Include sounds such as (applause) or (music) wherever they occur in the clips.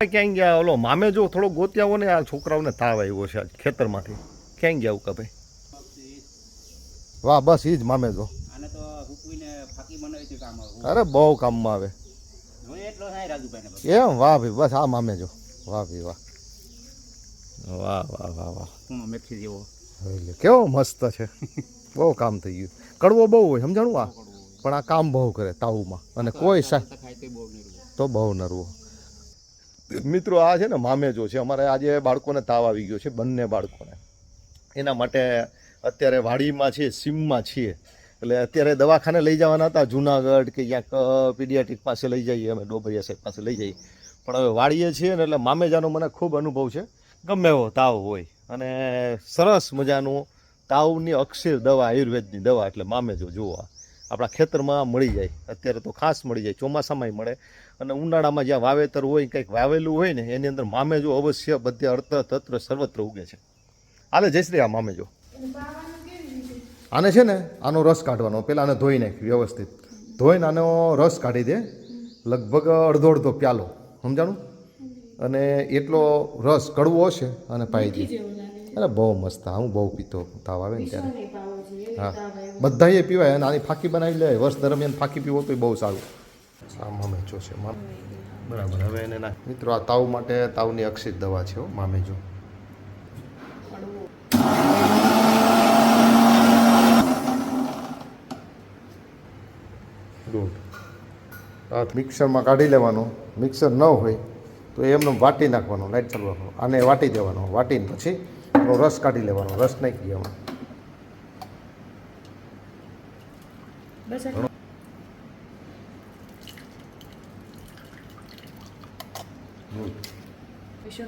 ક્યાંય ગયા ઓલો મામે જો થોડો ગોત્યા હોય ને આ છોકરાઓને તાવ આવ્યો છે ખેતરમાંથી. ક્યાંય ગયા કા ભાઈ? વાહ બસ એ જ. મામે જો અરે બહુ કામમાં આવે. એમ? વાહ ભાઈ બસ આ મામે જો. વાહ ભાઈ વાહ. વાહ વાહ વાહ વાહ. જેવો. એટલે કેવો મસ્ત છે. બહુ કામ થઈ ગયું. કડવો બહુ હોય સમજાણું આ? પણ આ કામ બહુ કરે તાવુમાં. અને કોઈ સા ખાય તે બહુ નહીં તો બહુ નરવો. મિત્રો, આ છે ને મામેજો છે. અમારે આજે બાળકોને તાવ આવી ગયો છે, બંને બાળકોને. એના માટે અત્યારે વાડીમાં છીએ, સીમમાં છીએ. એટલે અત્યારે દવાખાને લઈ જવાના હતા, જુનાગઢ કે ક્યાંક પીડિયાટિક પાસે લઈ જઈએ, અમે ડોબરિયા સાહેબ પાસે લઈ જઈએ. પણ હવે વાડીએ છીએ ને એટલે મામેજાનો મને ખૂબ અનુભવ છે. ગમે એવો તાવ હોય. અને સરસ મજાનું તાવની અક્ષીર દવા, આયુર્વેદની દવા, એટલે મામેજો જોવા. આપણા ખેતરમાં મળી જાય. અત્યારે તો ખાસ મળી જાય. ચોમાસામાંય મળે. અને ઉનાળામાં જ્યાં વાવેતર હોય કંઈક વાવેલું હોય ને એની અંદર મામેજો અવશ્ય બધે અર્થ તત્વ સર્વત્ર ઉગે છે. આલે જય શ્રી આ મામેજો. આને છે ને આનો રસ કાઢવાનો. પહેલાં આને ધોઈ નાખ વ્યવસ્થિત. ધોઈને આનો રસ કાઢી દે. લગભગ અડધો અડધો પ્યાલો. સમજાણું? અને એટલો રસ કડવો હશે અને પાઈ દે. અરે બહુ મસ્ત. હા, હું બહુ પીતો તાવ આવે ને ત્યારે. હા. બધાએ પીવાય અને આની ફાકી બનાવી લે. વર્ષ દરમિયાન ફાકી પીવો તો બહુ સારું. આ મેચો છે બરાબર હવે એને ના મિત્રો આ તાવ માટે તાવની અક્ષિત દવા છે હો મામેજો. ગુડ આ મિક્સરમાં કાઢી લેવાનું. મિક્સર ન હોય તો એમને વાટી નાખવાનો લાઈટ ચાલુ અને આને વાટી દેવાનો. વાટીને પછી એનો રસ કાઢી લેવાનો. રસ નાખી દેવાનો. બસ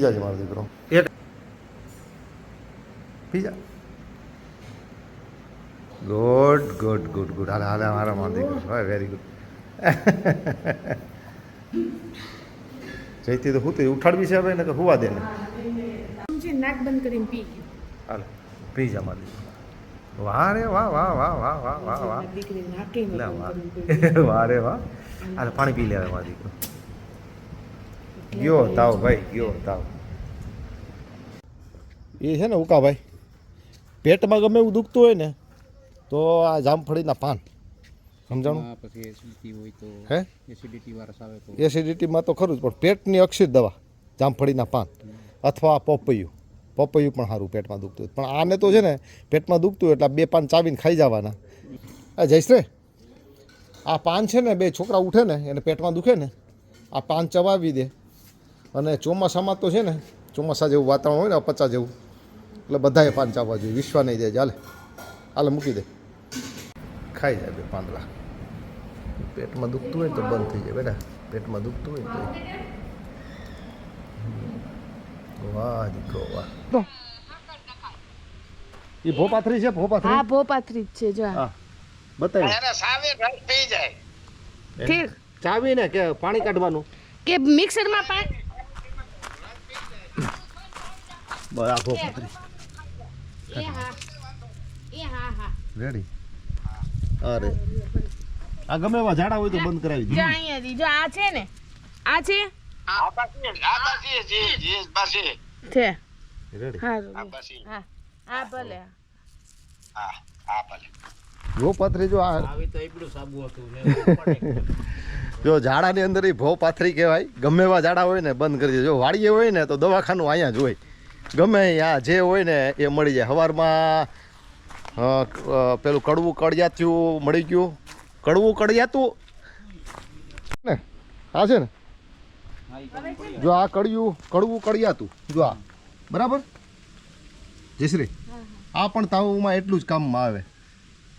જ મારો દીકરો એક. Pizza good good good good. હાલે હાલે મારા મારો દીકરો હોય વેરી ગુડ જઈતી તો હું તો ઉઠાડવી છે હવે ને તો હુવા દે ને. નાક બંધ કરીને પી હાલે પીઝા મારી. દીકરો વાહ રે વાહ વાહ વાહ વાહ વાહ વાહ વાહ. લે વાહ. વાહ રે વાહ. હાલે પાણી પી લે હવે મારો દીકરો ગયો તાવ ભાઈ ગયો તાવ. એ છે ને ઉકાભાઈ પેટમાં ગમે એવું દુખતું હોય ને તો આ જામફળીના પાન. સમજાણું? પછી એસિડિટી હોય તો હે? એસિડિટી વાળા આવે તો. એસિડિટીમાં તો ખરું જ પણ પેટની અક્ષિત દવા જામફળીના પાન અથવા પપૈયું. પપૈયું પણ સારું પેટમાં દુખતું હોય. પણ આને તો છે ને પેટમાં દુખતું હોય એટલે બે પાન ચાવીને ખાઈ જવાના. આ જયશ્રે આ પાન છે ને બે છોકરા ઉઠે ને એને પેટમાં દુખે ને આ પાન ચવાવી દે. અને ચોમાસામાં તો છે ને ચોમાસા જેવું વાતાવરણ હોય ને અપચા જેવું. એટલે બધાએ પાન ચાવવા જોઈએ વિશ્વા નહીં દે ચાલે હાલે મૂકી દે. ખાઈ જાય બે પાંદડા. પેટમાં દુખતું હોય ને તો બંધ થઈ જાય બેટા. પેટમાં દુખતું હોય ને તો. વાહ દીકરો વાહ. એ ભોપાથરી છે ભોપાથરી હા ભોપાથરી જ છે જો હા. બતાવી સાવે રસ પી જાય. ઠીક. ચાવી ને કે પાણી કાઢવાનું? કે મિક્સરમાં પાણી બરાબર એ હા. એ હા હા. રેડી અરે. આ ગમે એવા ઝાડા હોય તો બંધ કરાવી જો અહીંયા દી જો આ છે ને. આ છે? આ પાછી આ પાછી જી જી પાછી છે. રેડી આ હા હા. આ ભલે. હા આ ભલે. ભોપાથરી જો આ આવી તો એટલું સાબુ હતું જો ઝાડાની અંદર એ ભો પાથરી કહેવાય. ગમે એવા ઝાડા હોય ને બંધ કરી દે જો વાડીએ હોય ને તો દવાખાનું અહીંયા જ હોય. ગમે અહીંયા જે હોય ને એ મળી જાય. સવારમાં પેલું કડવું કડિયાતું મળી ગયું. કડવું કડિયાતું. ને હા છે ને. જો આ કડિયું કડવું કડિયાતું. જો આ. બરાબર? જયશ્રી આ પણ તાવમાં એટલું જ કામમાં આવે.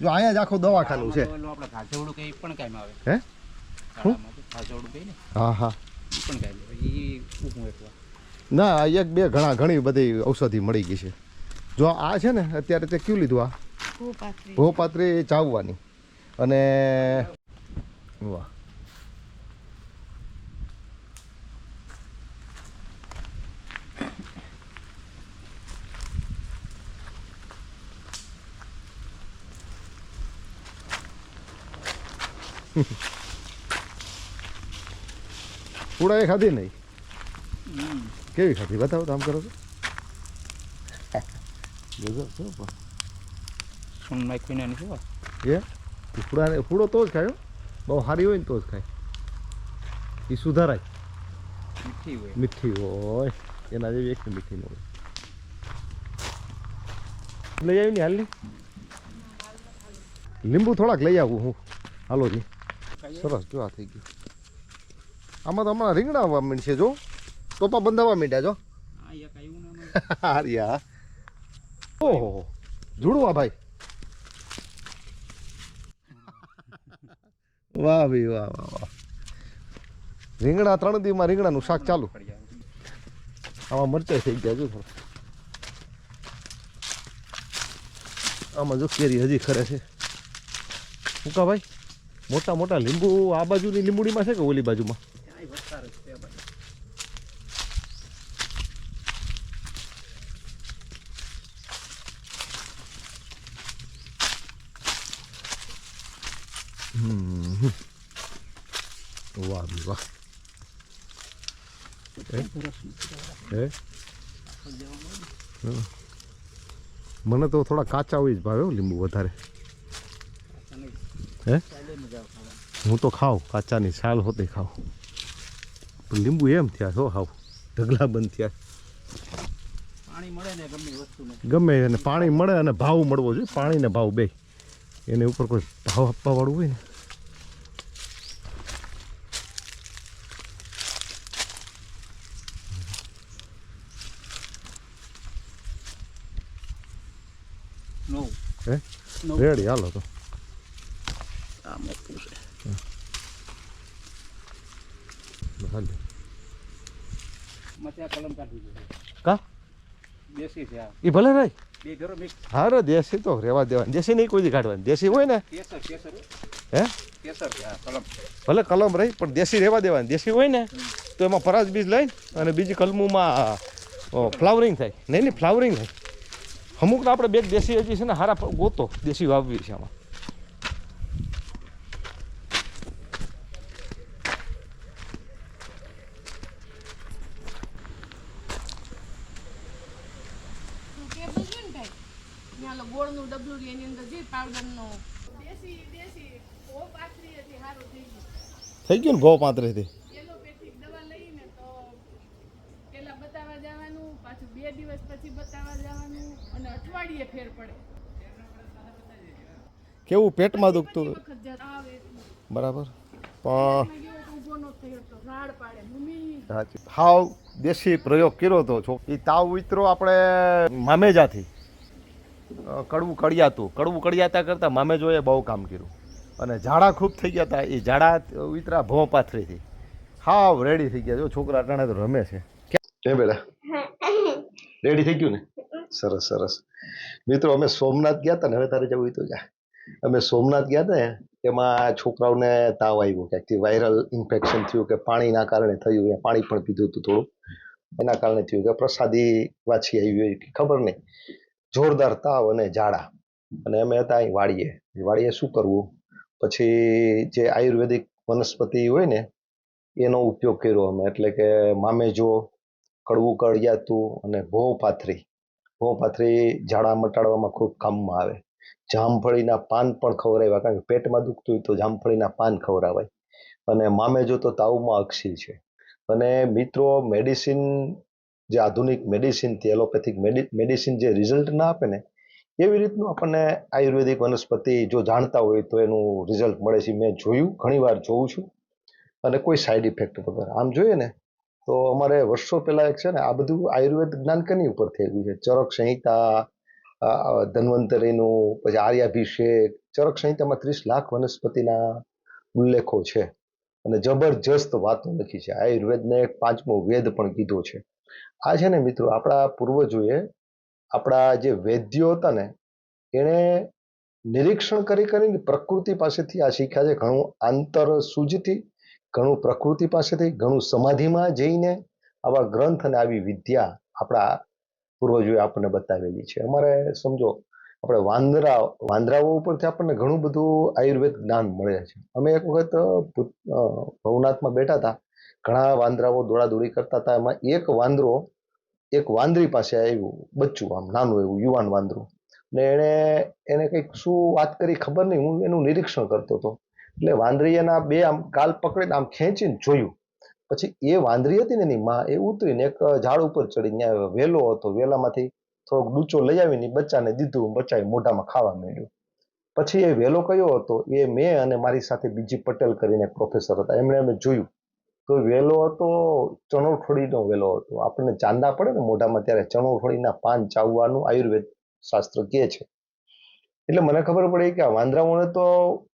જો અહીંયા જ આખું દવાખાનું છે. આપણે ઘાસોડું કે પણ કામ આવે હે? ને હા? હા પણ કામ આવે ઈ ઉકું એટલું ના એક બે ઘણા ઘણી બધી ઔષધિ મળી ગઈ છે. જો આ છે ને અત્યારે તે કયું લીધું આ? ભોપાત્રી ચાવવાની. અને વાહ. (laughs) પૂડા એ ખાધી નહીં? કેવી ખાધી? બતાવો કામ આમ કરો છો. (laughs) એની શું એ? પૂડો તો જ ખાયો બહુ સારી હોય ને તો જ ખાય. એ સુધારાય. મીઠી હોય. મીઠી હોય. એના જેવી એક મીઠી ન હોય. લઈ આવી ને હાલની. લીંબુ થોડાક લઈ આવું હું. હાલો જી. સરસ જો આ થઈ ગયું. આમાં તો હમણાં રીંગણા આવવા માંડશે જો. ટોપા બંધાવવા માંડ્યા જો. (laughs) હારિયા. ઓહો જોડવા ભાઈ. (laughs) વાહ ભાઈ વાહ વાહ વાહ. રીંગણા ત્રણ દીમાં રીંગણાનું શાક ચાલુ. આમાં મરચાઈ થઈ ગયા જો આમાં જો કેરી હજી ખરે છે. ઉકા ભાઈ? મોટા મોટા લીંબુ આ બાજુની લીંબુડીમાં છે કે ઓલી બાજુમાં. વાહ ભાઈ વાહ. મને તો થોડા કાચા હોય જ ભાવે લીંબુ વધારે. હે? હું તો ખાઉં કાચાની છાલ હોતી ખાઉં. પણ લીંબુ એમ થયા છો હાવ ઢગલા બંધ થયા. ગમે અને એને પાણી મળે અને ભાવ મળવો જોઈએ પાણીને ભાવ બે. એની ઉપર કોઈ ભાવ આપવા વાળું હોય ને. રેડી હાલો તો. હાલ. મતે કલમ કાઢી કા દેશી છે આ એ ભલે રહી બે ઘરો મિક્સ હા રે દેશી તો રેવા દેવાની દેશી નહીં કોઈ કાઢવાની દેશી હોય ને કેસર કેસર હે કેસર કલમ ભલે કલમ રહી પણ દેશી રહેવા દેવાની દેશી હોય ને તો એમાં પરાજ બીજ લઈને અને બીજી કલમુમાં ફ્લાવરિંગ થાય નહીં નહીં ફ્લાવરિંગ થાય અમુક આપણે બે દેશી હજી છે ને હારા ગોતો દેશી વાવવી છે આમાં તું કેબલ છે ને ભાઈ ત્યાં ઓલો ગોળનું ડબલું રહ્યું એની અંદર જે પાવડરનો દેશી દેશી ઓ પાથરી હતી સારું થઈ ગયું. થઈ ગયું ને ઘો પાંત્રીસથી એલોપેથિક દવા લઈને તો પેલા બતાવવા જવાનું પાછું બે દિવસ પછી બતાવવા જવાનું અને અઠવાડિયે ફેર પડે. કેવું પેટમાં દુખતું. બરાબર. પણ હાવ દેશી પ્રયોગ કર્યો હતો છો. એ તાવ ઉતરો આપણે મામેજાથી. કડવું કડિયાતું. કડવું કડિયાતા કરતાં મામેજોએ બહુ કામ કર્યું. અને ઝાડા ખૂબ થઈ ગયા હતા એ ઝાડા ઉતરા ભો પાથરીથી. હાવ રેડી થઈ ગયા. જો છોકરા અટાણે તો રમે છે. રેડી થઈ ગયું ને? સરસ સરસ. મિત્રો, અમે સોમનાથ ગયા હતા ને. હવે તારે જવું તો જા. અમે સોમનાથ ગયા હતા ને, એમાં છોકરાઓને તાવ આવ્યો. ક્યાંકથી વાયરલ ઇન્ફેક્શન થયું કે પાણીના કારણે થયું. એ પાણી પણ પીધું હતું થોડું. એના કારણે થયું કે પ્રસાદી વાછી આવી હોય કે ખબર નહીં. જોરદાર તાવ અને ઝાડા. અને અમે હતા અહીં વાડીએ. વાડીએ શું કરવું? પછી જે આયુર્વેદિક વનસ્પતિ હોય ને, એનો ઉપયોગ કર્યો અમે. એટલે કે મામેજો, કડવું કડિયાતું અને ભોં પાથરી ભોં પાથરી ઝાડા મટાડવામાં ખૂબ કામમાં આવે. જામફળીના પાન પણ ખવડાવ્યા. કારણ કે પેટમાં દુખતું હોય તો જામફળીના પાન ખવડાવાય. અને મામેજો તો તાવમાં અક્ષી છે. અને મિત્રો મેડિસિન જે આધુનિક મેડિસિનથી એલોપેથિક મેડિસિન જે રિઝલ્ટ ના આપે ને, એવી રીતનું આપણને આયુર્વેદિક વનસ્પતિ જો જાણતા હોય તો એનું રિઝલ્ટ મળે છે. મેં જોયું, ઘણીવાર જોઉં છું. અને કોઈ સાઈડ ઇફેક્ટ વગર. આમ જોઈએ ને, તો અમારે વર્ષો પહેલાં એક છે ને, આ બધું આયુર્વેદ જ્ઞાન કેની ઉપર થયેલું છે? ચરક સંહિતા ધન્વંતરીનું, પછી આર્યાભિષેક, ચરક સંહિતામાં ત્રીસ લાખ વનસ્પતિના ઉલ્લેખો છે. અને જબરજસ્ત વાતો લખી છે. આયુર્વેદને એક પાંચમો વેદ પણ કીધો છે. આ છે ને મિત્રો આપણા પૂર્વજોએ આપણા જે વૈદ્યો હતા ને, એણે નિરીક્ષણ કરી કરીને પ્રકૃતિ પાસેથી આ શીખ્યા છે. ઘણું આંતર સૂજથી ઘણું પ્રકૃતિ પાસેથી, ઘણું સમાધિમાં જઈને આવા ગ્રંથ અને આવી વિદ્યા આપણા પૂર્વજોએ આપણને બતાવેલી છે. અમારે સમજો, આપણે વાંદરા, વાંદરાઓ ઉપરથી આપણને ઘણું બધું આયુર્વેદ જ્ઞાન મળે છે. અમે એક વખત ભવનાથમાં બેઠા હતા. ઘણા વાંદરાઓ દોડાદોડી કરતા હતા. એમાં એક વાંદરો એક વાંદરી પાસે આવ્યું, બચ્ચું આમ, નાનું એવું, યુવાન વાંદરું. ને એણે, એને કંઈક શું વાત કરી ખબર નહીં, હું એનું નિરીક્ષણ કરતો હતો. એટલે વાંદરીએ એના બે આમ ગાલ પકડીને આમ ખેંચીને જોયું. પછી એ વાંદરી હતી ને એની માં, એ ઉતરીને એક ઝાડ ઉપર ચડીને ત્યાં વેલો હતો. વેલામાંથી થોડોક ડૂચો લઈ આવીને બચ્ચાને દીધું, બચ્ચાએ મોઢામાં ખાવા માંડ્યું. પછી એ વેલો કયો હતો, એ મેં અને મારી સાથે બીજી પટેલ કરીને પ્રોફેસર હતા. એમણે અમે જોયું. તો વેલો હતો ચણોઠોડીનો વેલો હતો. આપણને ચાંદા પડે ને મોઢામાં ત્યારે ચણોઠોડીના પાન ચાવવાનું આયુર્વેદ શાસ્ત્ર કહે છે. એટલે મને ખબર પડી કે આ વાંદરાઓને તો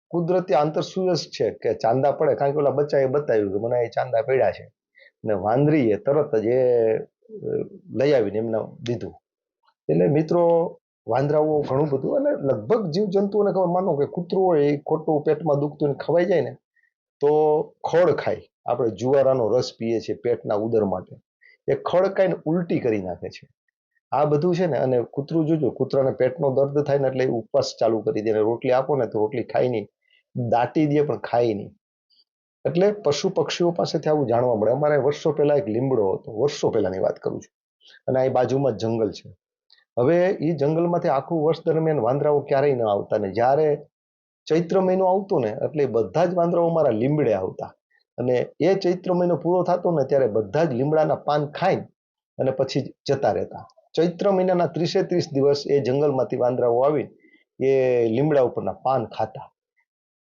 કુદરતી આંતરસુયસ છે કે ચાંદા પડે. કારણ કે ઓલા બચ્ચાએ બતાવ્યું કે મને એ ચાંદા પડ્યા છે. ને વાંદરીએ તરત જ એ લઈ આવીને એમને દીધું. એટલે મિત્રો, વાંદરાઓ ઘણું બધું અને લગભગ જીવજંતુઓને ખબર, માનો કે કૂતરું હોય, એ ખોટું પેટમાં દુખતું ખવાઈ જાય ને, તો ખોળ ખાય. આપણે જુવારાનો રસ પીએ છીએ પેટના ઉદર માટે. એ ખડકાઈને ઉલટી કરી નાખે છે. આ બધું છે ને અને કૂતરું જોજો, કૂતરાને પેટનો દર્દ થાય ને એટલે એ ઉપવાસ ચાલુ કરી દે. રોટલી આપો ને તો રોટલી ખાય નહીં, દાટી દે પણ ખાય નહીં. એટલે પશુ પક્ષીઓ પાસેથી આવું જાણવા મળે. અમારે વર્ષો પહેલા એક લીમડો હતો. વર્ષો પહેલાની વાત કરું છું. અને આ બાજુમાં જંગલ છે. હવે એ જંગલમાંથી આખું વર્ષ દરમિયાન વાંદરાઓ ક્યારેય ન આવતા ને. જ્યારે ચૈત્ર મહિનો આવતો ને એટલે બધા જ વાંદરાઓ મારા લીમડે આવતા. અને એ ચૈત્ર મહિનો પૂરો થતો ને ત્યારે બધા જ લીમડાના પાન ખાઈને અને પછી જતા રહેતા. ચૈત્ર મહિનાના ત્રીસે ત્રીસ દિવસ એ જંગલમાંથી વાંદરાઓ આવી એ લીમડા ઉપરના પાન ખાતા.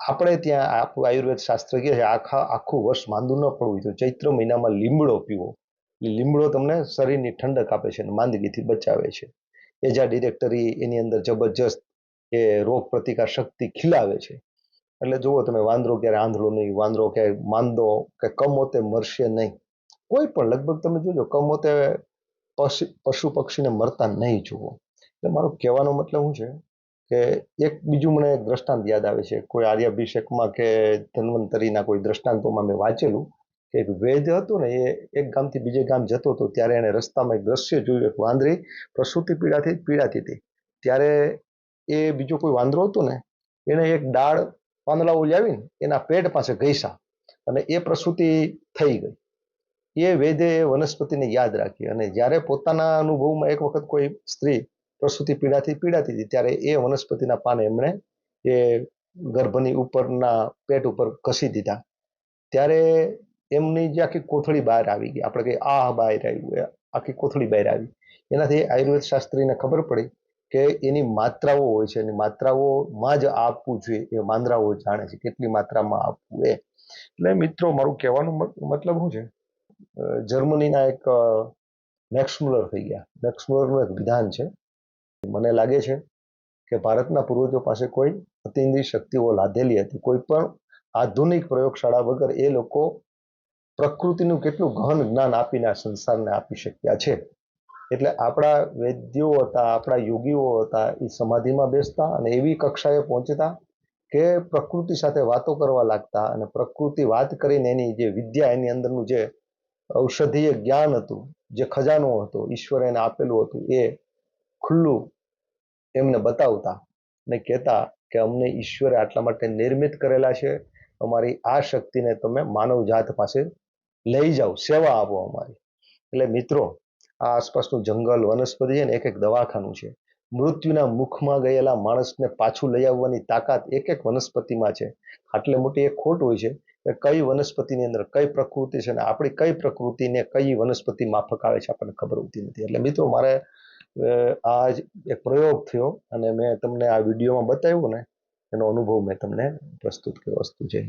આપણે ત્યાં આપણું આયુર્વેદ શાસ્ત્ર કહે છે, આખા, આખું વર્ષ માંદું ન પડવું તો ચૈત્ર મહિનામાં લીમડો પીવો. લીમડો તમને શરીરની ઠંડક આપે છે અને માંદગીથી બચાવે છે. એજા ડિરેક્ટરી એની અંદર જબરજસ્ત એ રોગ પ્રતિકાર શક્તિ ખીલાવે છે. એટલે જુઓ તમે, વાંદરો ક્યારે આંધળો નહીં, વાંદરો ક્યાંય માંદો કે કમોતે મરશે નહીં. કોઈ પણ, લગભગ તમે જોજો, કમોતે પશુ પક્ષીને મરતા નહીં જુઓ. એટલે મારો કહેવાનો મતલબ શું છે કે એક બીજું મને દ્રષ્ટાંત યાદ આવે છે. કોઈ આર્યાભિષેકમાં કે ધન્વંતરીના કોઈ દ્રષ્ટાંતોમાં મેં વાંચેલું કે એક વેદ હતો ને, એ એક ગામથી બીજે ગામ જતો હતો, ત્યારે એને રસ્તામાં એક દ્રશ્ય જોયું, એક વાંદરી પ્રસૂતિ પીડાથી, પીડાતી હતી. ત્યારે એ બીજો કોઈ વાંદરો હતો ને, એણે એક ડાળ પાંદડાઓ લાવીને એના પેટ પાસે ઘસ્યા અને એ પ્રસૂતિ થઈ ગઈ. એ વેદે વનસ્પતિને યાદ રાખી અને જ્યારે પોતાના અનુભવમાં એક વખત કોઈ સ્ત્રી પ્રસૂતિ પીડાથી પીડાતી હતી, ત્યારે એ વનસ્પતિના પાન એમણે એ ગર્ભની ઉપરના પેટ ઉપર ઘસી દીધા. ત્યારે એમની જે આખી કોથળી બહાર આવી ગઈ. આપણે કહીએ, આહ બહાર આવ્યું આખી કોથળી બહાર આવી. એનાથી આયુર્વેદ શાસ્ત્રીને ખબર પડી કે એની માત્રાઓ હોય છે. એની માત્રાઓમાં જ આપવું જોઈએ. એ વાંદરાઓ જાણે છે. કેટલી માત્રામાં આપવું એ. એટલે મિત્રો, મારું કહેવાનું મતલબ શું છે? જર્મનીના એક મેક્સમુલર થઈ ગયા. મેક્સમુલરનું એક વિધાન છે. મને લાગે છે કે ભારતના પૂર્વજો પાસે કોઈ અતિન્દ્રિય શક્તિઓ લાદેલી હતી. કોઈ પણ આધુનિક પ્રયોગશાળા વગર એ લોકો પ્રકૃતિનું કેટલું ગહન જ્ઞાન આપીને આ સંસારને આપી શક્યા છે. એટલે આપણા વૈદ્યો હતા, આપણા યોગીઓ હતા, એ સમાધિમાં બેસતા અને એવી કક્ષાએ પહોંચતા કે પ્રકૃતિ સાથે વાતો કરવા લાગતા અને પ્રકૃતિ વાત કરીને એની જે વિદ્યા, એની અંદરનું જે ઔષધીય જ્ઞાન હતું, જે ખજાનો હતો, ઈશ્વરે એને આપેલું હતું, એ ખુલ્લું એમને બતાવતા ને કહેતા કે અમને ઈશ્વરે આટલા માટે નિર્મિત કરેલા છે, અમારી આ શક્તિને તમે માનવ જાત પાસે લઈ જાઓ, સેવા આપો અમારી. એટલે મિત્રો આ આસપાસનું જંગલ, વનસ્પતિ છે ને એક એક દવાખાનું છે. મૃત્યુના મુખમાં ગયેલા માણસને પાછું લઈ આવવાની તાકાત એક એક વનસ્પતિમાં છે. આટલે મોટી એક ખોટ હોય છે કે કઈ વનસ્પતિની અંદર કઈ પ્રકૃતિ છે ને આપણી કઈ પ્રકૃતિને કઈ વનસ્પતિ માફક આવે છે આપણને ખબર હોતી નથી. એટલે મિત્રો મારે આ એક પ્રયોગ થયો અને મેં તમને આ વિડીયોમાં બતાવ્યું ને એનો અનુભવ મેં તમને પ્રસ્તુત કર્યો. વસ્તુ છે